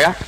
जाएगा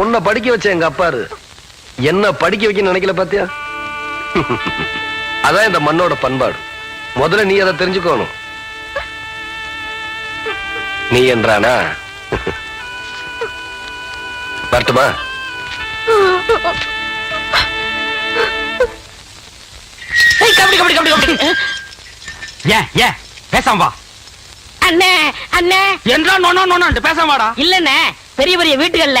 உன்னை படிக்க வச்ச எங்க அப்பாரு. என்ன படிக்க வைக்க நினைக்கல பாத்தியா? அதான் இந்த மண்ணோட பண்பாடு. முதல்ல நீ அதை தெரிஞ்சுக்கணும். நீ என்றானா? வரட்டுமா? கபடி கபடி கபடி கபடி. ஏன் ஏன் பேசாம வா. அண்ணே அண்ணே. என்றா நொண்ணா நொண்ணான்ட்டு பேசாம வாடா. இல்லண்ணே பெரிய பெரிய வீட்டுகள்ல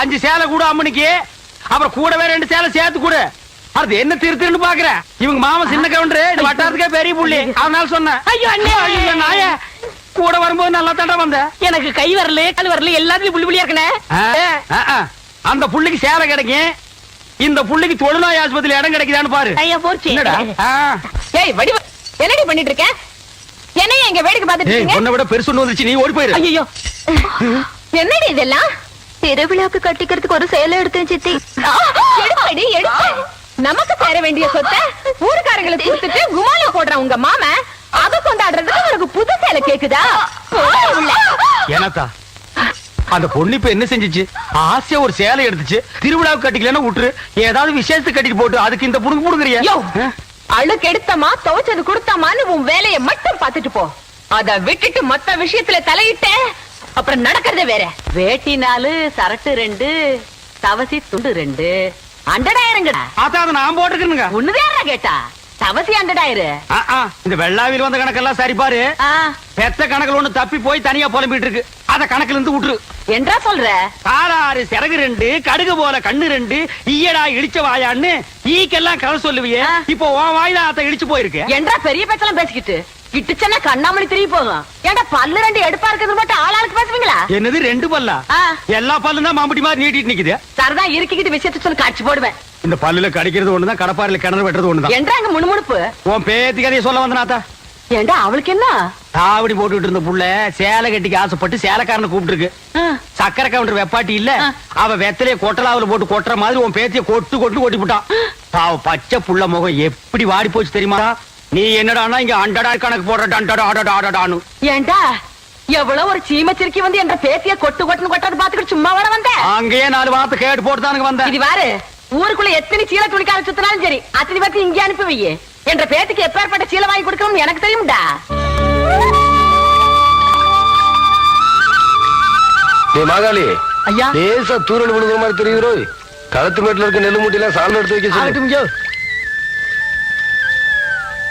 அஞ்சு சேலை கூட அம்மனிக்கு அப்புறம் கூடவே ரெண்டு சேலை சேர்த்து கொடு. அது என்ன திருத்துன்னு பாக்குற? இவங்க மாமா சின்ன கவுண்டரு வட்டாரத்துக்கே பெரிய புள்ளி. அதனால சொன்னேன். ஐயோ, அண்ணே. ஐயோ, நாயே! கூட வரும்போது நல்லா தண்டா வந்த. எனக்கு கை வரல கால் வரல எல்லாத்துலயும் புள்ளி புள்ளியா இருக்கனே. அந்த புள்ளிக்கு சேலை கிடைக்கும். இந்த புள்ளிக்கு தொழுநோய் ஆஸ்பத்திரி இடம் கிடைக்குதான்னு பாரு. ஐயா போச்சு. ஏய் வடிவ என்னடி பண்ணிட்டு இருக்க என்னைய எங்க வேடிக்கை பார்த்துட்டு இருக்கீங்க? உன்னை விட பெருசு வந்துச்சு நீ ஓடி போயிரு. ஐயோ என்னடி இதெல்லாம்? திருவிழாக்கு கட்டிக்கிறதுக்கு ஒரு சேலை எடுத்தேன் சித்தி. எடுப்படி எடுப்பு நமக்கு சேர வேண்டிய சொத்தை ஊருக்காரங்களுக்கு கொடுத்துட்டு குமாலி போடுற உங்க மாமன் அத கொண்டாடுறதுக்கு உனக்கு புது சேலை கேக்குதா. ஏனாத்தா அந்த பொண்ணு இப்ப என்ன செஞ்சுச்சு? ஆசையா ஒரு சேலை எடுத்துச்சு திருவிழாவுக்கு கட்டிக்கலன்னா விட்டுரு. ஏதாவது விசேஷத்துக்கு கட்டிட்டு போட்டு அதுக்கு இந்த புடுங்க புடுங்குறியா? அழுக்கு எடுத்தமா துவைச்சது கொடுத்தமான்னு உன் வேலையை மட்டும் பார்த்துட்டு போ. அத விட்டுட்டு மத்த விஷயத்துல தலையிட்ட அப்புறம் நடக்கிறதே வேற. வேட்டி நாலு சரட்டு ரெண்டு தவசி துண்டு ரெண்டு. அண்டடாயிரங்கடா. அதான் அதை நான் போட்டுக்கணுங்க ஒண்ணுதான் கேட்டா? தவசி அண்டடாயிரு. ஆ, ஆ, இந்த வெள்ளாவில் வந்த கணக்கெல்லாம் சரி பாரு. பெத்த கணக்குல ஒண்ணு தப்பி போய் தனியா புலம்பிட்டு இருக்கு அத கணக்குல இருந்து விட்டுரு என்றா சொல்ற? காலாறு சிறகு ரெண்டு கடுகு போல கண்ணு ரெண்டு ஈயடா இடிச்ச வாயான்னு ஈக்கெல்லாம் கதை சொல்லுவியே. இப்போ உன் வாயில இடிச்சு போயிருக்கு. என்றா பெரிய பேச்செல்லாம் பேசிக்கிட்டு. கிட்டுச்சன்னா கண்ணாமணி திரும்பி போகும். ஏன்டா பல்லு ரெண்டு எடுப்பா இருக்கிறது மட்டும் ஆளாளுக்கு பேசுவீங்களா என்னது ரெண்டு பல்லா. எல்லா பல்லும் தான் மாம்பட்டி மாதிரி நீட்டிட்டு நிக்குது. சரிதான் இருக்கிக்கிட்டு விஷயத்த சொல்லி காட்சி போடுவேன். இந்த பல்லுல கடிக்கிறது ஒண்ணுதான் கடப்பாறையில கிணறு வெட்டுறது ஒண்ணுதான். என்றா அங்க முணுமுணுப்பு? உன் பேத்தி கதையை சொல்ல வந்தனாத்தா ஏண்டா அவளுக்கு என்ன? தாவடி போட்டுட்டு இருந்த புள்ள சேலை கட்டிக்கு ஆசைப்பட்டு சேலைக்காரனை கூப்பிட்டு இருக்கு. சக்கரை கவுண்டர் வெப்பாட்டி இல்ல. அவ வெத்தலைய கொட்டலாவுல போட்டு கொட்டுற மாதிரி உன் பேத்திய கொட்டு கொட்டு கொட்டி போட்டான் பாவ பச்சை புள்ள முகம் எப்படி வாடி போச்சு தெரியுமா? நீ என்னடான்னா இங்க அண்டடா கணக்கு போடுற டண்டடா அடடா அடடான்னு. ஏண்டா? எவ்வளவு ஒரு சீமச்சிருக்கி வந்து என்ற பேத்திய கொட்டு கொட்டுன்னு கொட்டாது பாத்துக்கிட்டு சும்மா வர வந்த? அங்கேயே நாலு வார்த்தை கேட்டு போட்டு வந்த. இது வாரு ஊருக்குள்ள எத்தனை சீல துணிக்கார சுத்தினாலும் சரி அத்தனை பேர்த்து இங்கே அனுப்பி வையே. என்ற பேத்துக்கு எப்பேற்பட்ட சீலை வாங்கி கொடுக்கணும்னு எனக்கு தெரியும்டா. நீ மாகாளி. ஐயா. லேசா தூரல் விழுகிற மாதிரி தெரியுதோ களத்து மேட்டுல இருக்க நெல்லு மூட்டையெல்லாம் சால்வ் எடுத்து வைக்க சொல்லு.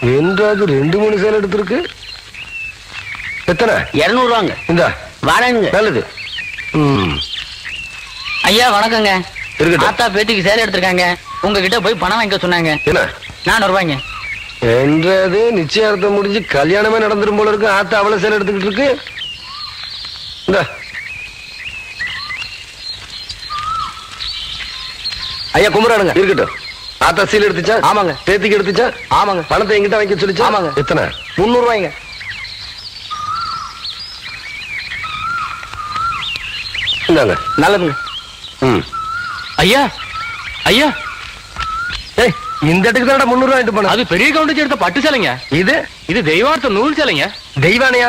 என்றாது ரெண்டு மூணு சேலை எடுத்திருக்கு? எத்தனை? இருநூறு ரூபாங்க இந்த. வாடகைங்க. நல்லது. ம். ஐயா வணக்கங்க. இருக்கட்டும். ஆத்தா பேத்திக்கு சேலை எடுத்திருக்காங்க. உங்ககிட்ட போய் பணம் வாங்கிக்க சொன்னாங்க. என்ன? நானூறு ரூபாய்ங்க என்றது நிச்சயார்த்தம் முடிஞ்சு கல்யாணமே நடந்துரும் போல இருக்கு. ஆத்தா அவளை சேலை எடுத்துக்கிட்டு இருக்கு. இந்த. ஐயா கும்பிடானுங்க இருக்கட்டும். ஆத்தா சீல் எடுத்துச்சா? ஆமாங்க. பேத்திக்கு எடுத்துச்சா? ஆமாங்க. பணத்தை எங்கிட்ட வாங்கி சொல்லிச்சா? ஆமாங்க. எத்தனை? முந்நூறு ரூபாய்ங்க இந்தாங்க. நல்லதுங்க. ம். ஐயா ஐயா. ஏய் இந்த இடத்துக்கு தானடா முந்நூறு ரூபாய் போன அது பெரிய கவுண்டிக்கு எடுத்த பட்டு சேலைங்க. இது? இது தெய்வார்த்த நூல் சேலைங்க. தெய்வானையா?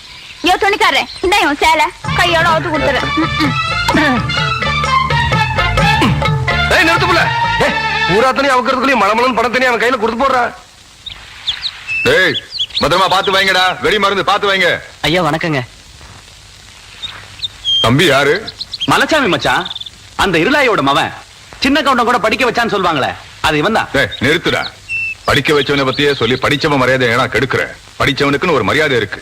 யோ துணிக்காரன் இந்த உன் சேலை. கையோட அவுத்து கொடுத்துறேன். ஏய் நிறுத்து புள்ள ஏய் பூராத்தனையும் அவக்கிறதுக்குள்ளேயும் மலமலன் பணத்தனையும் அவன் கையில கொடுத்து போடுறா. டேய் பத்திரமா பாத்து வைங்கடா. வெடி மருந்து பாத்து வைங்க. ஐயா வணக்கங்க. தம்பி யாரு? மலைச்சாமி மச்சான். அந்த இருளாயோட மவன். சின்ன கவுண்டம் கூட படிக்க வச்சான்னு சொல்லுவாங்களே அது இவன் தான் டேய் நிறுத்துடா. படிக்க வச்சவனை பத்தியே சொல்லி படிச்சவன் மரியாதை ஏனா கெடுக்கிற படிச்சவனுக்குன்னு ஒரு மரியாதை இருக்கு.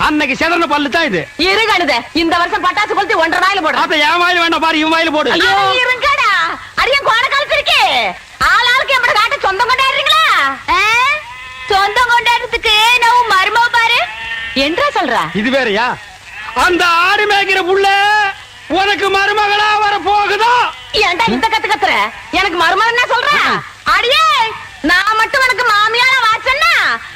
அன்னைக்கு செதறன பல்லு தான் இது. இருகணுத இந்த வருஷம் பட்டாசு கொளுத்தி ஒன்றரை நாயில போடுறேன் அத என் வாயில வேண்டாம் பாரு இவன் வாயில போடு. ஐயோ இருங்கடா. அடியன் கோண காலத்து இருக்கு. ஆள் ஆளுக்கு எப்படி காட்ட சொந்தம் கொண்டாடுறீங்களா? சொந்தம் கொண்டாடுறதுக்கு நான் மருமக பாரு. என்றா சொல்ற? இது வேறயா? அந்த ஆடு மேய்க்கிற புள்ள உனக்கு மருமகளா வர போகுதா ஏன்டா இந்த கத்து கத்துற? எனக்கு மருமகன் என்ன சொல்ற அடியே நான் மட்டும் எனக்கு மாமியார வாச்சன்னா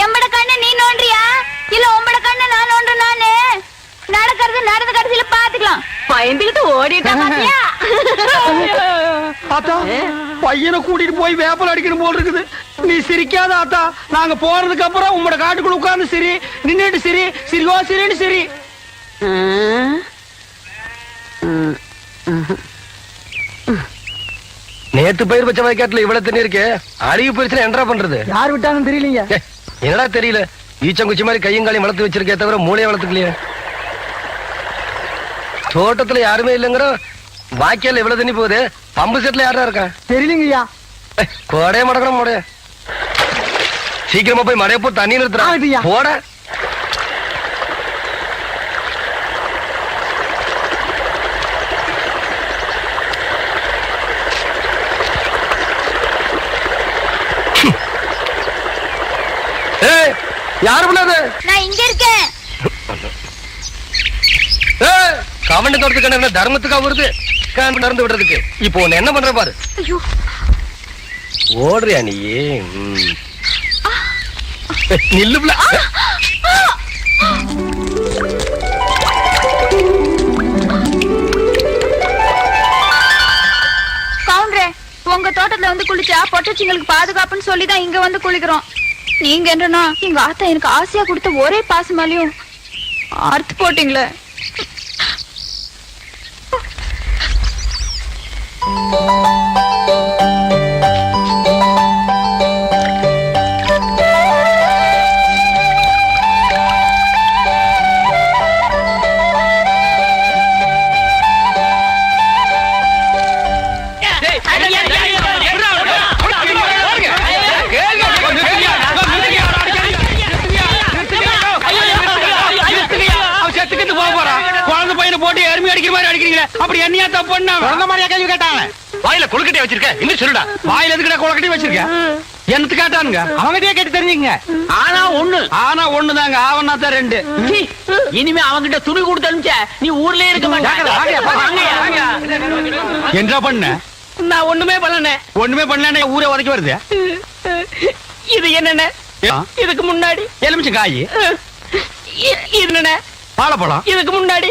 எம்பட கண்ணு நீ நோண்டியா இல்ல உம்பட கண்ணு நான் நோண்டு நானு? நடக்கிறது நடந்த கடைசியில பாத்துக்கலாம். பயந்துகிட்டு ஓடிட்டா பாத்தியா? ஆத்தா பையனை கூட்டிட்டு போய் வேப்பல் அடிக்கணும் போல் இருக்குது. நீ சிரிக்காத ஆத்தா. நாங்க போறதுக்கு அப்புறம் உங்களோட காட்டுக்குள்ள உட்கார்ந்து சிரி. நின்னுட்டு சிரி. சிரிகோ சிரின்னு சிரி. நேத்து பயிர் வச்ச வயக்காட்டுல இவ்வளவு தண்ணி இருக்கு. அழுகி போயிருச்சுன்னா என்னடா பண்றது? யார் விட்டாங்கன்னு தெரியலீங்க. என்னடா தெரியல? ஈச்சங்குச்சி மாதிரி கையும் காலையும் வளர்த்து வச்சிருக்கே தவிர மூளையை வளர்த்துக்கலையே. தோட்டத்துல யாருமே இல்லைங்கிற வாய்க்கால இவ்வளவு தண்ணி போகுது. பம்பு செட்ல யாரா இருக்கா? தெரியலங்கய்யா. கோடையே மடக்கணும் மோடைய சீக்கிரமா போய் மடைய போ தண்ணி. நிறுத்துறான் போட. ஏய், யாரு பண்ணாது நான் இங்க இருக்கேன். கவண்ட தோட்டத்துக்கு என்ன தர்மத்துக்கா வருது. காண்டு நடந்து விடுறதுக்கு. இப்போ உன்னை என்ன பண்ற பாரு. ஐயோ. ஓடுறியா நீ. நில்லு புள்ள. உங்க தோட்டத்துல வந்து குளிச்சா பொட்டச்சிங்களுக்கு பாதுகாப்புன்னு சொல்லி தான் இங்க வந்து குளிக்கிறோம். நீங்க என்னன்னா எங்க ஆத்தா எனக்கு ஆசையா கொடுத்த ஒரே பாசமாலையும் அறுத்து போட்டீங்களே. மாதிரி அடிக்கிறீங்களே? அப்படி என்னையா தப்பு பண்ண? குழந்தை மாதிரியா கேள்வி கேட்டாங்க வாயில கொழுக்கட்டையா வச்சிருக்க. இன்னும் சொல்லுடா. வாயில எதுக்குடா குளக்கட்டி வச்சிருக்க? என்னத்து கேட்டானுங்க? அவங்ககிட்டயே கேட்டு தெரிஞ்சுங்க ஆனா ஒண்ணு. ஆனா ஒண்ணுதாங்க. ஆவனா தான் ரெண்டு. இனிமே அவங்கிட்ட துணி கொடுத்து அனுப்பிச்ச நீ ஊர்லயே இருக்க மாட்டாங்க என்ன பண்ண? நான் ஒண்ணுமே பண்ணல. ஒண்ணுமே பண்ணல ஊரே உதைக்க வருது. இது என்னென்ன இதுக்கு முன்னாடி. எலுமிச்சம் காய். இது என்னென்ன வாழைப்பழம். இதுக்கு முன்னாடி.